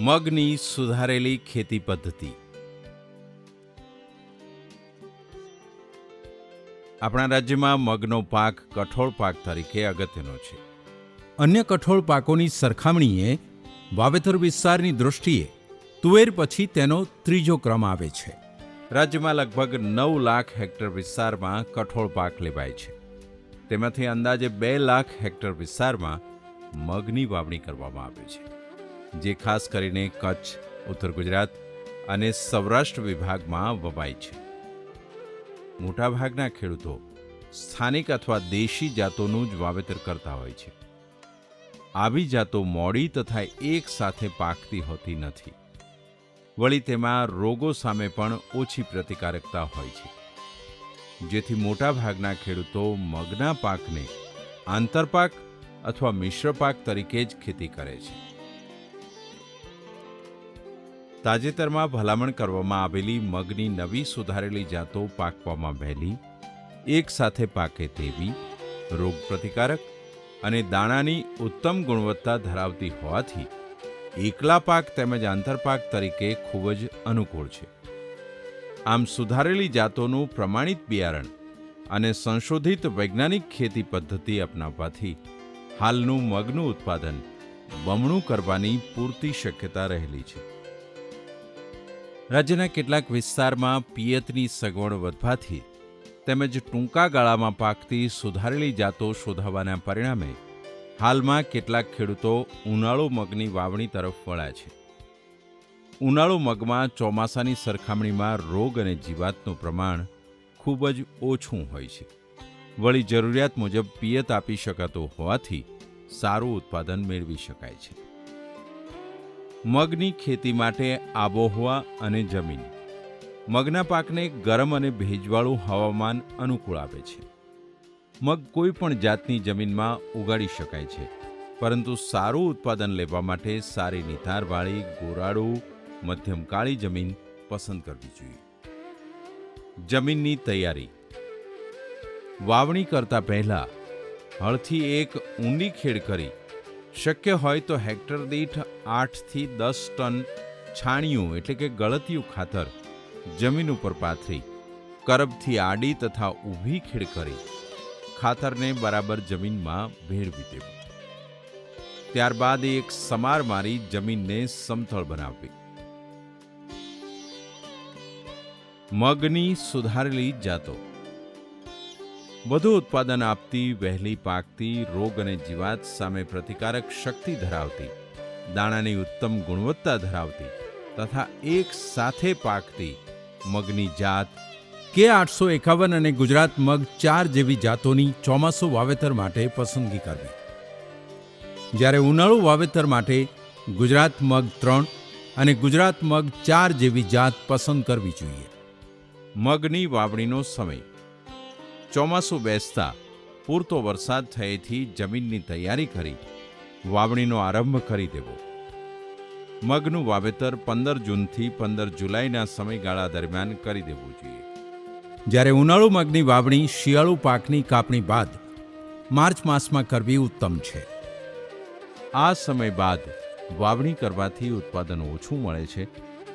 મગની સુધારેલી ખેતી પદ્ધતિ. આપણા રાજ્યમાં મગનો પાક કઠોળ પાક તરીકે અગત્યનો છે. અન્ય કઠોળ પાકોની સરખામણીએ વાવેતર વિસ્તારની દૃષ્ટિએ તુવેર પછી તેનો ત્રીજો ક્રમ આવે છે. રાજ્યમાં લગભગ નવ લાખ હેક્ટર વિસ્તારમાં કઠોળ પાક લેવાય છે. તેમાંથી અંદાજે બે લાખ હેક્ટર વિસ્તારમાં મગની વાવણી કરવામાં આવે છે. જે ખાસ કરીને કચ્છ, ઉત્તર ગુજરાત અને સૌરાષ્ટ્ર વિભાગમાં વવાય છે. મોટાભાગના ખેડૂતો સ્થાનિક અથવા દેશી જાતોનું જ વાવેતર કરતા હોય છે. આવી જાતો મોડી તથા એક સાથે પાકતી હોતી નથી. વળી તેમાં રોગો સામે પણ ઓછી પ્રતિકારકતા હોય છે. જેથી મોટાભાગના ખેડૂતો મગના પાકને આંતરપાક અથવા મિશ્ર પાક તરીકે જ ખેતી કરે છે. તાજેતરમાં ભલામણ કરવામાં આવેલી મગની નવી સુધારેલી જાતો પાકવામાં વહેલી, એક સાથે પાકે તેવી, રોગ પ્રતિકારક અને દાણાની ઉત્તમ ગુણવત્તા ધરાવતી હોવાથી એકલા પાક તેમજ આંતરપાક તરીકે ખૂબ જ અનુકૂળ છે. આમ સુધારેલી જાતોનું પ્રમાણિત બિયારણ અને સંશોધિત વૈજ્ઞાનિક ખેતી પદ્ધતિ અપનાવવાથી હાલનું મગનું ઉત્પાદન બમણું કરવાની પૂરતી શક્યતા રહેલી છે. રાજ્યના કેટલાક વિસ્તારમાં પિયતની સગવડ વધવાથી તેમજ ટૂંકા ગાળામાં પાકતી સુધારેલી જાતો શોધાવાના પરિણામે હાલમાં કેટલાક ખેડૂતો ઉનાળુ મગની વાવણી તરફ વળ્યા છે. ઉનાળુ મગમાં ચોમાસાની સરખામણીમાં રોગ અને જીવાતનું પ્રમાણ ખૂબ જ ઓછું હોય છે. વળી જરૂરિયાત મુજબ પિયત આપી શકાતું હોવાથી સારું ઉત્પાદન મેળવી શકાય છે. મગની ખેતી માટે આબોહવા અને જમીન. મગના પાકને ગરમ અને ભેજવાળું હવામાન અનુકૂળ આવે છે. મગ કોઈ પણ જાતની જમીનમાં ઉગાડી શકાય છે, પરંતુ સારું ઉત્પાદન લેવા માટે સારી નિતારવાળી ગોરાળુ મધ્યમ કાળી જમીન પસંદ કરવી જોઈએ. જમીનની તૈયારી. વાવણી કરતા પહેલા હળથી એક ઊંડી ખેડ કરી શક્ય હોય તો હેક્ટર દીઠ આઠથી દસ ટન છાણિયું, એટલે કે ગળતિયું ખાતર, જમીન ઉપર પાથરી, કરબથી આડી તથા ઊભી ખીડ કરી ખાતરને બરાબર જમીનમાં ભેળવી દેવું. ત્યારબાદ એક સમાર મારી જમીનને સમથળ બનાવવી. મગની સુધારેલી જાતો. વધુ ઉત્પાદન આપતી, વહેલી પાકતી, રોગ અને જીવાત સામે પ્રતિકારક શક્તિ ધરાવતી, દાણાની ઉત્તમ ગુણવત્તા ધરાવતી તથા એક સાથે પાકતી મગની જાત, કે આઠસો એકાવન અને ગુજરાત મગ ચાર જેવી જાતોની ચોમાસું વાવેતર માટે પસંદગી કરવી. જ્યારે ઉનાળુ વાવેતર માટે ગુજરાત મગ ત્રણ અને ગુજરાત મગ ચાર જેવી જાત પસંદ કરવી જોઈએ. મગની વાવણીનો સમય. ચોમાસું બેસતા પૂરતો વરસાદ થયેથી જમીનની તૈયારી કરી, વાવણીનો આરંભ કરી દેવો. મગનું વાવેતર પંદર જૂનથી પંદર જુલાઈના સમયગાળા દરમિયાન કરી દેવું જોઈએ. જ્યારે ઉનાળુ મગની વાવણી શિયાળુ પાકની કાપણી બાદ માર્ચ માસમાં કરવી ઉત્તમ છે. આ સમય બાદ વાવણી કરવાથી ઉત્પાદન ઓછું મળે છે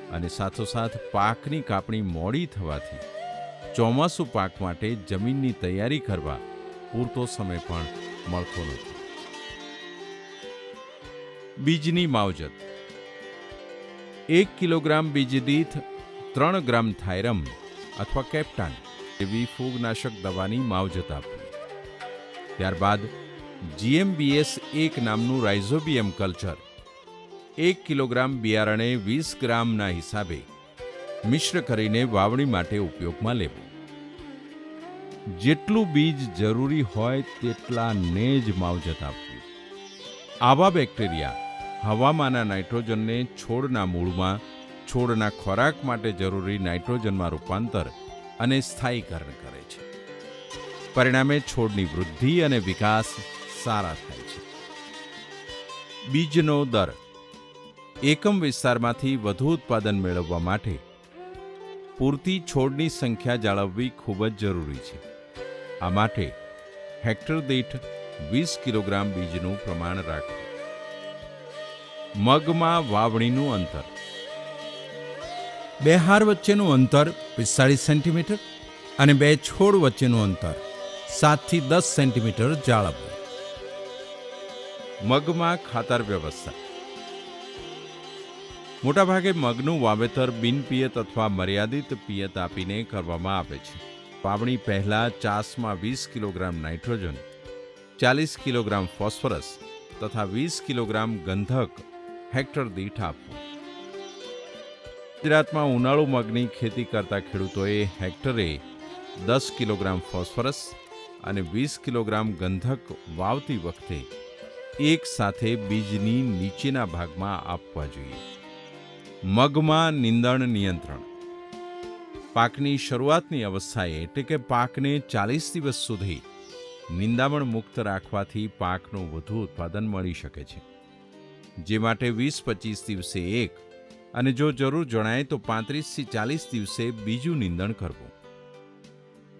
અને સાથોસાથ પાકની કાપણી મોડી થવાથી ચોમાસું પાક માટે જમીનની તૈયારી કરવા પૂરતો સમય પણ મળતો નથી. બીજની માવજત. એક કિલોગ્રામ બીજ દીઠ ત્રણ ગ્રામ થાયરમ અથવા કેપ્ટાન એવી ફૂગનાશક દવાની માવજત આપવી. ત્યારબાદ જીએમબીએસ એક નામનું રાઇઝોબિયમ કલ્ચર. એક કિલોગ્રામ બિયારણે વીસ ગ્રામના હિસાબે મિશ્ર કરીને વાવણી માટે ઉપયોગમાં લેવું. જેટલું બીજ જરૂરી હોય તેટલાને જ માવજત આપવી. આવા બેક્ટેરિયા હવામાંના નાઇટ્રોજનને છોડના મૂળમાં, છોડના ખોરાક માટે જરૂરી નાઇટ્રોજનમાં રૂપાંતર અને સ્થાયીકરણ કરે છે. પરિણામે છોડની વૃદ્ધિ અને વિકાસ સારા થાય છે. બીજનો દર. એકમ વિસ્તારમાંથી વધુ ઉત્પાદન મેળવવા માટે પૂરતી છોડની સંખ્યા જાળવવી ખૂબ જ જરૂરી છે. આ માટે હેક્ટર દીઠ વીસ કિલોગ્રામ બીજનું પ્રમાણ રાખવું. મગમાં વાવણીનું અંતર. બે હાર વચ્ચેનું અંતર પિસ્તાળીસ સેન્ટીમીટર અને બે છોડ વચ્ચેનું અંતર સાતથી દસ સેન્ટીમીટર જાળવવું. મગમાં ખાતર વ્યવસ્થા. મોટાભાગે મગનું વાવેતર બિનપિયત અથવા મર્યાદિત પિયત આપીને કરવામાં આવે છે. વાવણી પહેલાં ચાસમાં વીસ કિલોગ્રામ નાઇટ્રોજન, ચાલીસ કિલોગ્રામ ફોસ્ફરસ તથા વીસ કિલોગ્રામ ગંધક હેક્ટર દીઠ આપવું. ગુજરાતમાં ઉનાળુ મગની ખેતી કરતા ખેડૂતોએ હેક્ટરે દસ કિલોગ્રામ ફોસ્ફરસ અને વીસ કિલોગ્રામ ગંધક વાવતી વખતે એક સાથે બીજની નીચેના ભાગમાં આપવા જોઈએ. મગમાં નિંદણ નિયંત્રણ પાકની શરૂઆતની અવસ્થાએ એટલે કે પાકને ચાલીસ દિવસ સુધી નિંદામણ મુક્ત રાખવાથી પાકનું વધુ ઉત્પાદન મળી શકે છે. જે માટે વીસ પચીસ દિવસે એક અને જો જરૂર જણાય તો પાંત્રીસથી ચાલીસ દિવસે બીજું નિંદણ કરવું.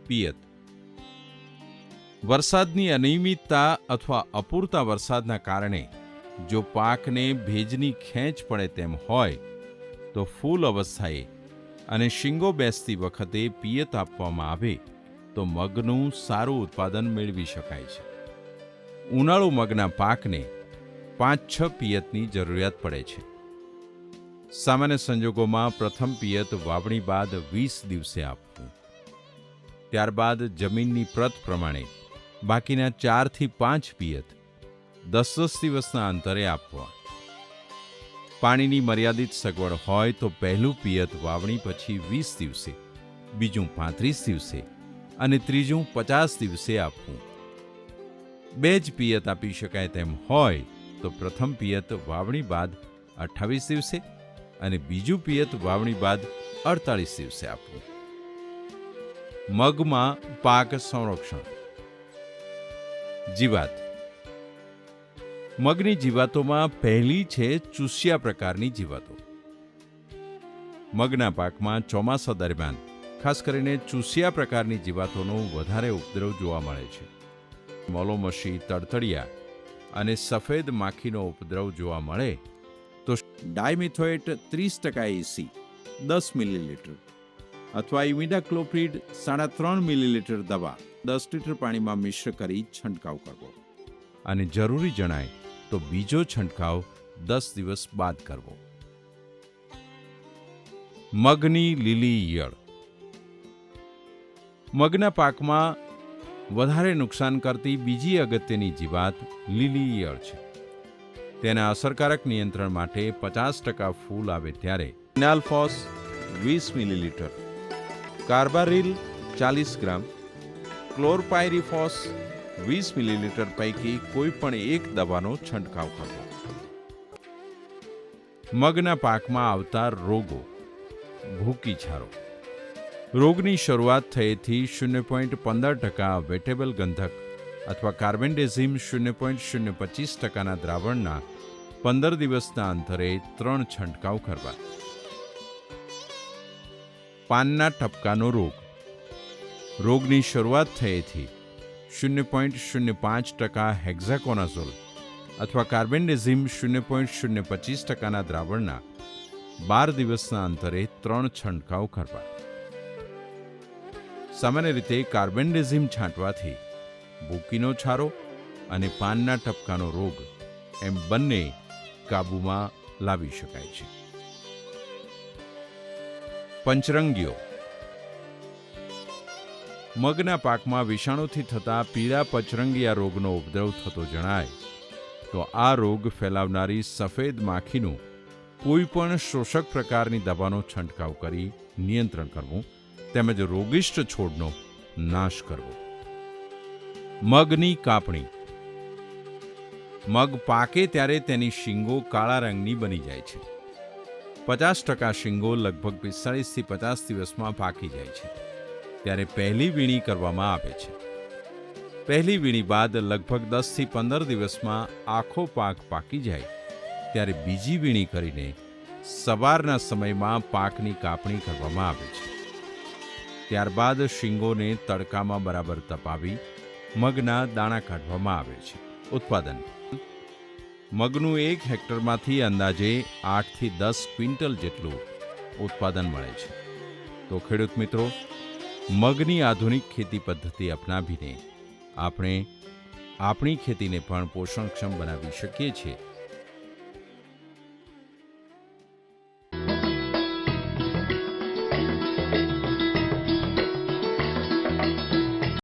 પિયત. વરસાદની અનિયમિતતા અથવા અપૂરતા વરસાદના કારણે જો પાકને ભેજની ખેંચ પડે તેમ હોય તો ફૂલ અવસ્થાએ અને શીંગો બેસતી વખતે પિયત આપવામાં આવે, તો મગનું સારું ઉત્પાદન મેળવી શકાય છે. ઉનાળુ મગના પાકને પાંચ છ પિયતની જરૂરિયાત પડે છે. સામાન્ય સંજોગોમાં પ્રથમ પિયત વાવણી બાદ વીસ દિવસે આપવું. ત્યારબાદ જમીનની પ્રત પ્રમાણે બાકીના ચારથી પાંચ પિયત દસ દસ દિવસના અંતરે આપવા. પાણીની મર્યાદિત સગવડ હોય તો પહેલું પિયત વાવણી પછી વીસ દિવસે, બીજું પાંત્રીસ દિવસે અને ત્રીજું પચાસ દિવસે આપવું. બે જ પિયત આપી શકાય તેમ હોય તો પ્રથમ પિયત વાવણી બાદ અઠ્ઠાવીસ દિવસે અને બીજું પિયત વાવણી બાદ અડતાલીસ દિવસે આપવું. મગમાં પાક સંરક્ષણ. જીવાત. મગની જીવાતોમાં પહેલી છે ચૂસિયા પ્રકારની જીવાતો. મગના પાકમાં ચોમાસા દરમિયાન, ખાસ કરીને ચૂસિયા પ્રકારની જીવાતોનો વધારે ઉપદ્રવ જોવા મળે છે. મોલોમશી તડતડિયા અને સફેદ માખીનો ઉપદ્રવ જોવા મળે તો ડાયમિથોએટ ત્રીસ ટકા એસી દસ મિલીલીટર અથવા ઇમિડાક્લોપ્રિડ સાડા ત્રણ મિલીલીટર દવા દસ લીટર પાણીમાં મિશ્ર કરી છંટકાવ કરવો. અને જરૂરી જણાય તો બીજો છંટકાવ દસ દિવસ બાદ કરવો. મગની લીલી ઈયળ. મગના પાકમાં વધારે નુકસાન કરતી બીજી અગત્યની જીવાત લીલી ઈયળ છે. તેના અસરકારક નિયંત્રણ માટે પચાસ ટકા ફૂલ આવે ત્યારે ઇનાલ્ફોસ વીસ મિલીલીટર, કાર્બારિલ ચાલીસ ગ્રામ, ક્લોરપાયરીફોસ વીસ મિલીલીટર પૈકી કોઈ પણ એક દવાનો છંટકાવ કરવો. મગના પાકમાં આવતા રોગો. ભૂકી છારો. રોગની શરૂઆત થયેથી શૂન્ય પોઈન્ટ પંદર ટકા વેટેબલ ગંધક અથવા કાર્બેન્ડેઝિમ શૂન્ય પોઈન્ટ શૂન્ય પચીસ ટકાના દ્રાવણના પંદર દિવસના અંતરે ત્રણ છંટકાવ કરવા. પાનના ટપકાનો રોગ. રોગની શરૂઆત થયેથી શૂન્ય પોઈન્ટ શૂન્ય પાંચ ટકા હેક્ઝાકોનાઝોલ અથવા કાર્બેન્ડેઝિમ શૂન્ય પોઈન્ટ શૂન્ય પચીસ ટકાના દ્રાવણના બાર દિવસના અંતરે ત્રણ છંટકાવ કરવા. સામાન્ય રીતે કાર્બેન્ડેઝિમ છાંટવાથી ભૂકીનો છારો અને પાનના ટપકાનો રોગ એમ બંને કાબૂમાં લાવી શકાય છે. પંચરંગીઓ મગના પાકમાં વિષાણુથી થતા પીળા પચરંગિયા રોગનો ઉપદ્રવ થતો જણાય. તો આ રોગ ફેલાવનારી સફેદ માખીનું કોઈ પણ શોષક પ્રકારની દવાનો છંટકાવ કરી નિયંત્રણ કરવું તેમજ રોગિષ્ટ છોડનો નાશ કરવો. મગની કાપણી. મગ પાકે ત્યારે તેની શીંગો કાળા રંગની બની જાય છે. પચાસ ટકા શીંગો લગભગ પિસ્તાળીસથી પચાસ દિવસમાં પાકી જાય છે. ત્યારે પહેલી વીણી કરવામાં આવે છે. પહેલી વીણી બાદ લગભગ દસથી પંદર દિવસમાં આખો પાક પાકી જાય. ત્યારે બીજી વીણી કરીને સવારના સમયમાં પાકની કાપણી કરવામાં આવે છે. ત્યારબાદ શીંગોને તડકામાં બરાબર તપાવી મગના દાણા કાઢવામાં આવે છે. ઉત્પાદન. મગનું એક હેક્ટરમાંથી અંદાજે આઠથી દસ ક્વિન્ટલ જેટલું ઉત્પાદન મળે છે. તો ખેડૂત મિત્રો મગની આધુનિક ખેતી પદ્ધતિ અપનાવીને આપણે આપણી ખેતીને પણ પોષણક્ષમ બનાવી શકીએ છીએ.